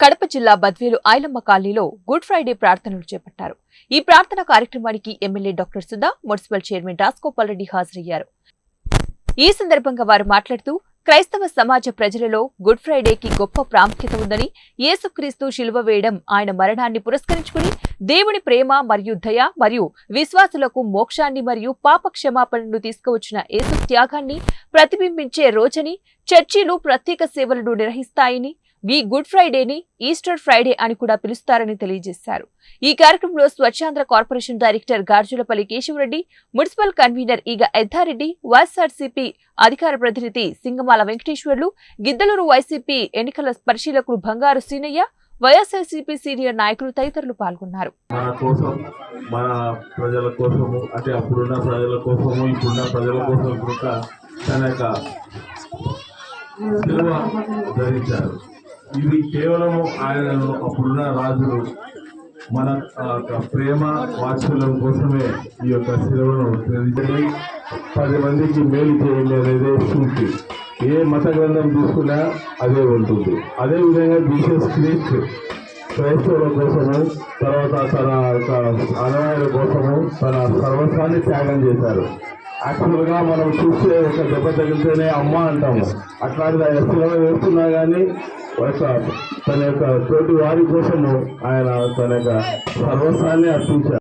కడప జిల్లా బద్వేలు ఐలమ్మ కాలనీలో good Friday ప్రార్థనలు చేపట్టారు. ఈ ప్రార్థన కార్యక్రమానికి MLA doctor Sudha municipal chairman Rajagopal Reddy హాజరయ్యారు. ఈ సందర్భంగా వారు మాట్లాడుతూ క్రైస్తవ సమాజ ప్రజలలో గుడ్ ఫ్రైడేకి గొప్ప ప్రాముఖ్యత ఉందని యేసుక్రీస్తు శిలువ వేయడం ఆయన మరణాన్ని పురస్కరించుకుని దేవుని ప్రేమ మరియు దయ మరియు విశ్వాసులకు మోక్షాన్ని మరియు పాప క్షమాపణను తీసుకువచ్చిన యేసు త్యాగాన్ని ప్రతిబింబించే రోజని చర్చిలు ప్రత్యేక సేవలను నిర్వహిస్తాయని ఈ గుడ్ ఫ్రైడేని ఈస్టర్ ఫ్రైడే అని కూడా పిలుస్తారని తెలియజేశారు. ఈ కార్యక్రమంలో Swachhandhra corporation director Garjulapalli Keshavareddy municipal convener Eega Yeddareddy YSRCP అధికార ప్రతినిధి సింగమాల వెంకటేశ్వర్లు గిద్దలూరు వైసీపీ ఎన్నికల పరిశీలకులు బంగారు సీనయ్య వైఎస్ఆర్సీపీ సీనియర్ నాయకులు తదితరులు పాల్గొన్నారు. మన కోసం మన ప్రజల కోసము అంటే అప్పుడున్న ప్రజల కోసము ఇప్పుడున్న ప్రజల కోసం కూడా తన యొక్క ధరించారు ఇది కేవలము ఆయనను అప్పుడున్న రాజులు మన ఆ, యొక్క ప్రేమ వాత్సల్యం కోసమే ఈ యొక్క సిలువను ధరించి పది మందికి మేలు చేయండి అనేది సూచి ఏ మత గ్రంథం తీసుకున్నా అదే ఉంటుంది. అదే విధంగా జీసస్ క్రీస్తు క్రైస్తవుల కోసము తర్వాత తన యొక్క అనవాయుల కోసము తన సర్వస్వాన్ని త్యాగం చేశారు. యాక్చువల్గా మనం చూస్తే ఒక దెబ్బ తగిలితేనే అమ్మ అంటాము అట్లాంటిది ఆయన శిలవ వేస్తున్నా కానీ ఒక తన యొక్క తోటి వారి కోసము ఆయన తన యొక్క సర్వస్వాన్ని అర్పించారు.